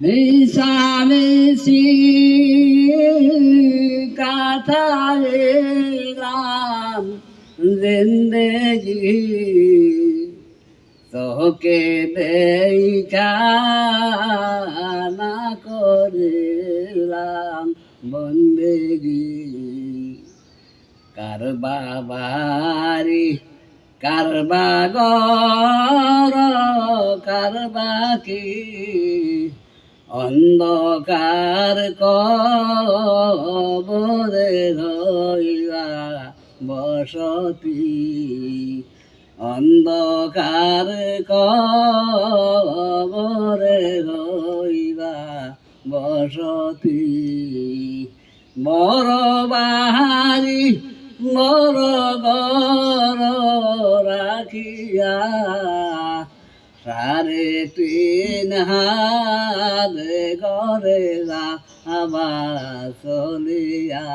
মিশামিশি কাটাইলাম জিন্দগি। তোকে দেখা না করিলাম বন্দেগি। কার বাবারি কার বাগর কার বাকি? অন্ধকার কবরে রইলা বসতি। অন্ধকার কবরে রইলা বসতি। বড় বাহারি বড় গর রাখিয়া সাড়ে তিন হাত ঘরে যা আবার চলিয়া।